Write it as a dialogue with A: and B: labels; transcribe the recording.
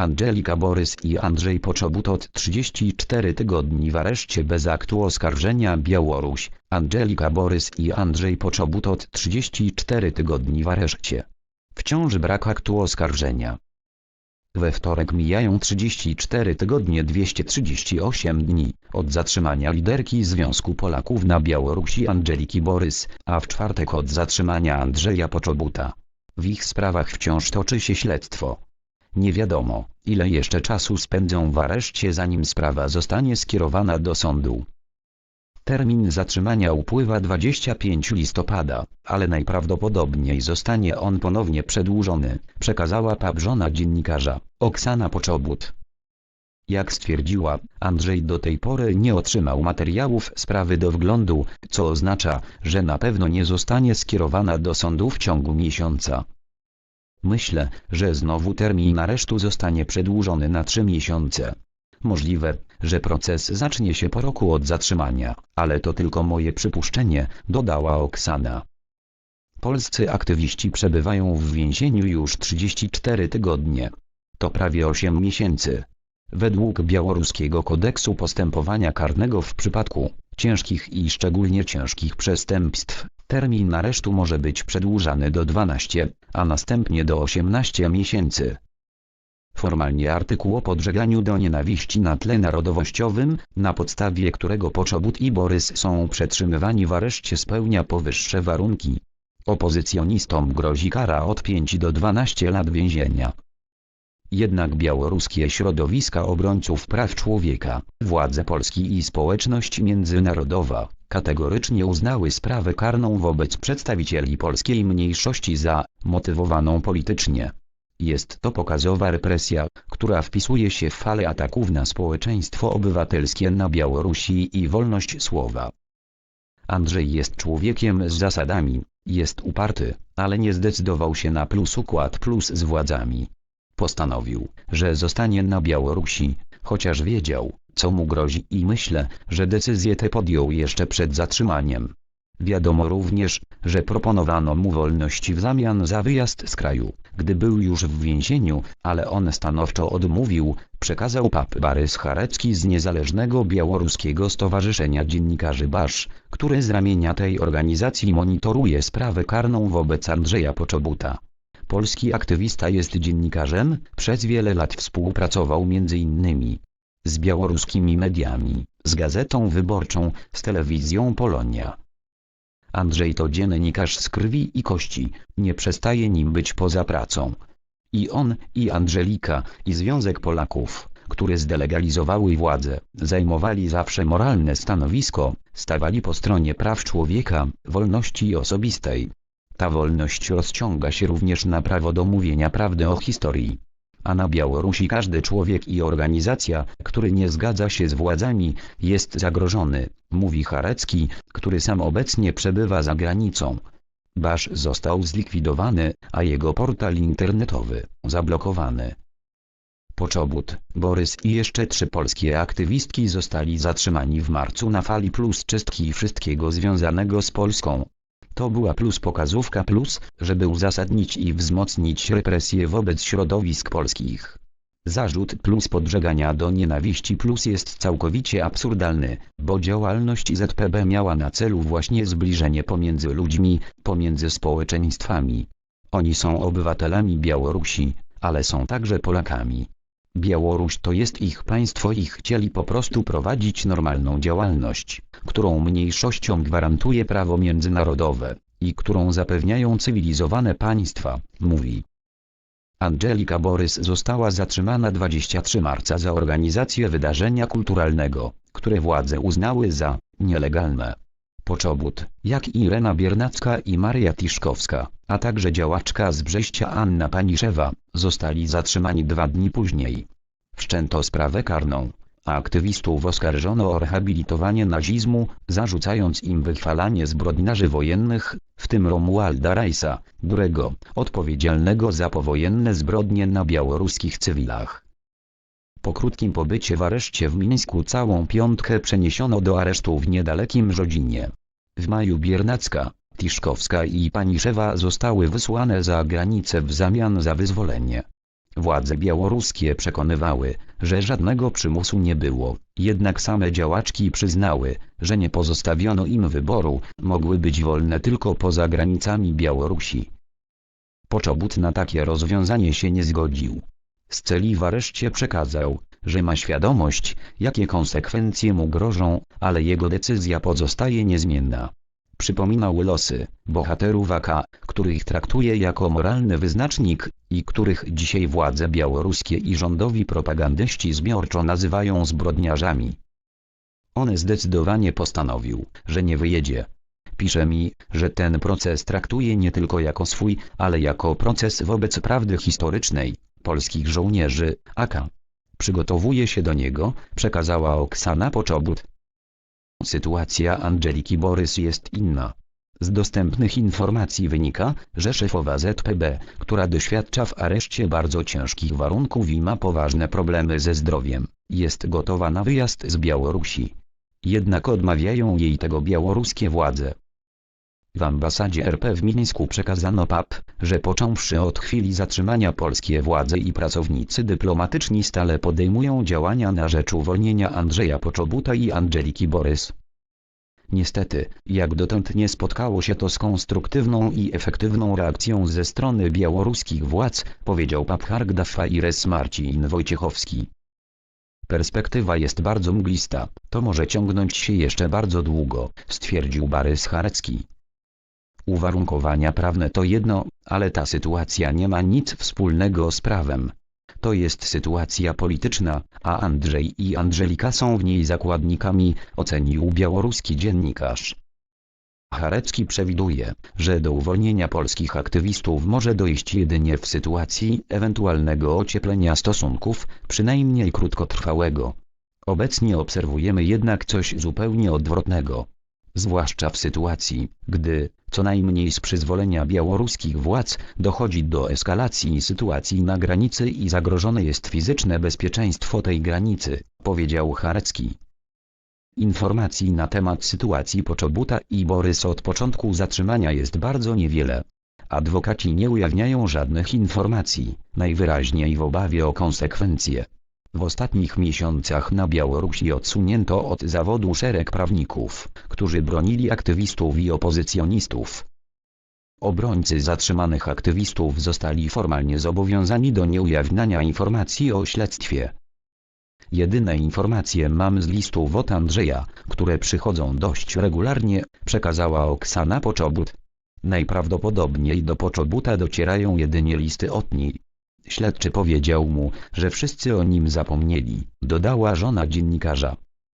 A: Angelika Borys i Andrzej Poczobut od 34 tygodni w areszcie bez aktu oskarżenia Białoruś. Angelika Borys i Andrzej Poczobut od 34 tygodni w areszcie. Wciąż brak aktu oskarżenia. We wtorek mijają 34 tygodnie 238 dni od zatrzymania liderki Związku Polaków na Białorusi Angeliki Borys, a w czwartek od zatrzymania Andrzeja Poczobuta. W ich sprawach wciąż toczy się śledztwo. Nie wiadomo, ile jeszcze czasu spędzą w areszcie zanim sprawa zostanie skierowana do sądu. Termin zatrzymania upływa 25 listopada, ale najprawdopodobniej zostanie on ponownie przedłużony, przekazała pap żona dziennikarza, Oksana Poczobut. Jak stwierdziła, Andrzej do tej pory nie otrzymał materiałów sprawy do wglądu, co oznacza, że na pewno nie zostanie skierowana do sądu w ciągu miesiąca. Myślę, że znowu termin aresztu zostanie przedłużony na trzy miesiące. Możliwe, że proces zacznie się po roku od zatrzymania, ale to tylko moje przypuszczenie, dodała Oksana. Polscy aktywiści przebywają w więzieniu już 34 tygodnie. To prawie 8 miesięcy. Według białoruskiego kodeksu postępowania karnego w przypadku ciężkich i szczególnie ciężkich przestępstw, termin aresztu może być przedłużany do 12, a następnie do 18 miesięcy. Formalnie artykuł o podżeganiu do nienawiści na tle narodowościowym, na podstawie którego Poczobut i Borys są przetrzymywani w areszcie spełnia powyższe warunki. Opozycjonistom grozi kara od 5 do 12 lat więzienia. Jednak białoruskie środowiska obrońców praw człowieka, władze Polski i społeczność międzynarodowa, kategorycznie uznały sprawę karną wobec przedstawicieli polskiej mniejszości za motywowaną politycznie. Jest to pokazowa represja, która wpisuje się w falę ataków na społeczeństwo obywatelskie na Białorusi i wolność słowa. Andrzej jest człowiekiem z zasadami, jest uparty, ale nie zdecydował się na plus układ plus z władzami. Postanowił, że zostanie na Białorusi, chociaż wiedział, co mu grozi i myślę, że decyzję tę podjął jeszcze przed zatrzymaniem. Wiadomo również, że proponowano mu wolność w zamian za wyjazd z kraju, gdy był już w więzieniu, ale on stanowczo odmówił, przekazał pap Barys Charecki z Niezależnego Białoruskiego Stowarzyszenia Dziennikarzy BASZ, który z ramienia tej organizacji monitoruje sprawę karną wobec Andrzeja Poczobuta. Polski aktywista jest dziennikarzem, przez wiele lat współpracował m.in. z białoruskimi mediami, z Gazetą Wyborczą, z telewizją Polonia. Andrzej to dziennikarz z krwi i kości, nie przestaje nim być poza pracą. I on, i Angelika, i Związek Polaków, które zdelegalizowały władzę, zajmowali zawsze moralne stanowisko, stawali po stronie praw człowieka, wolności osobistej. Ta wolność rozciąga się również na prawo do mówienia prawdy o historii. A na Białorusi każdy człowiek i organizacja, który nie zgadza się z władzami, jest zagrożony, mówi Charecki, który sam obecnie przebywa za granicą. Basz został zlikwidowany, a jego portal internetowy zablokowany. Poczobut, Borys i jeszcze trzy polskie aktywistki zostali zatrzymani w marcu na fali plus czystki wszystkiego związanego z Polską. To była plus pokazówka plus, żeby uzasadnić i wzmocnić represje wobec środowisk polskich. Zarzut plus podżegania do nienawiści plus jest całkowicie absurdalny, bo działalność ZPB miała na celu właśnie zbliżenie pomiędzy ludźmi, pomiędzy społeczeństwami. Oni są obywatelami Białorusi, ale są także Polakami. Białoruś to jest ich państwo i chcieli po prostu prowadzić normalną działalność, którą mniejszościom gwarantuje prawo międzynarodowe i którą zapewniają cywilizowane państwa, mówi. Angelika Borys została zatrzymana 23 marca za organizację wydarzenia kulturalnego, które władze uznały za nielegalne. Poczobut, jak i Irena Biernacka i Maria Tiszkowska, a także działaczka z Brześcia Anna Paniszewa, zostali zatrzymani dwa dni później. Wszczęto sprawę karną, aktywistów oskarżono o rehabilitowanie nazizmu, zarzucając im wychwalanie zbrodniarzy wojennych, w tym Romualda Rajsa, Durego, odpowiedzialnego za powojenne zbrodnie na białoruskich cywilach. Po krótkim pobycie w areszcie w Mińsku całą piątkę przeniesiono do aresztu w niedalekim Rzodzinie. W maju Biernacka, Tiszkowska i Paniszewa zostały wysłane za granicę w zamian za wyzwolenie. Władze białoruskie przekonywały, że żadnego przymusu nie było, jednak same działaczki przyznały, że nie pozostawiono im wyboru, mogły być wolne tylko poza granicami Białorusi. Poczobut na takie rozwiązanie się nie zgodził. Sceli w areszcie przekazał, że ma świadomość, jakie konsekwencje mu grożą, ale jego decyzja pozostaje niezmienna. Przypominał losy bohaterów AK, których traktuje jako moralny wyznacznik i których dzisiaj władze białoruskie i rządowi propagandyści zbiorczo nazywają zbrodniarzami. On zdecydowanie postanowił, że nie wyjedzie. Pisze mi, że ten proces traktuje nie tylko jako swój, ale jako proces wobec prawdy historycznej, polskich żołnierzy, AK. Przygotowuje się do niego, przekazała Oksana Poczobut. Sytuacja Angeliki Borys jest inna. Z dostępnych informacji wynika, że szefowa ZPB, która doświadcza w areszcie bardzo ciężkich warunków i ma poważne problemy ze zdrowiem, jest gotowa na wyjazd z Białorusi. Jednak odmawiają jej tego białoruskie władze. W ambasadzie RP w Mińsku przekazano PAP, że począwszy od chwili zatrzymania polskie władze i pracownicy dyplomatyczni stale podejmują działania na rzecz uwolnienia Andrzeja Poczobuta i Angeliki Borys. Niestety, jak dotąd nie spotkało się to z konstruktywną i efektywną reakcją ze strony białoruskich władz, powiedział pap Hargda Faires Marcin Wojciechowski. Perspektywa jest bardzo mglista, to może ciągnąć się jeszcze bardzo długo, stwierdził Barys Charecki. Uwarunkowania prawne to jedno, ale ta sytuacja nie ma nic wspólnego z prawem. To jest sytuacja polityczna, a Andrzej i Angelika są w niej zakładnikami, ocenił białoruski dziennikarz. Charecki przewiduje, że do uwolnienia polskich aktywistów może dojść jedynie w sytuacji ewentualnego ocieplenia stosunków, przynajmniej krótkotrwałego. Obecnie obserwujemy jednak coś zupełnie odwrotnego. Zwłaszcza w sytuacji, gdy, co najmniej z przyzwolenia białoruskich władz, dochodzi do eskalacji sytuacji na granicy i zagrożone jest fizyczne bezpieczeństwo tej granicy, powiedział Charecki. Informacji na temat sytuacji Poczobuta i Borys od początku zatrzymania jest bardzo niewiele. Adwokaci nie ujawniają żadnych informacji, najwyraźniej w obawie o konsekwencje. W ostatnich miesiącach na Białorusi odsunięto od zawodu szereg prawników, którzy bronili aktywistów i opozycjonistów. Obrońcy zatrzymanych aktywistów zostali formalnie zobowiązani do nieujawniania informacji o śledztwie. Jedyne informacje mam z listów od Andrzeja, które przychodzą dość regularnie, przekazała Oksana Poczobut. Najprawdopodobniej do Poczobuta docierają jedynie listy od niej. Śledczy powiedział mu, że wszyscy o nim zapomnieli, dodała żona dziennikarza.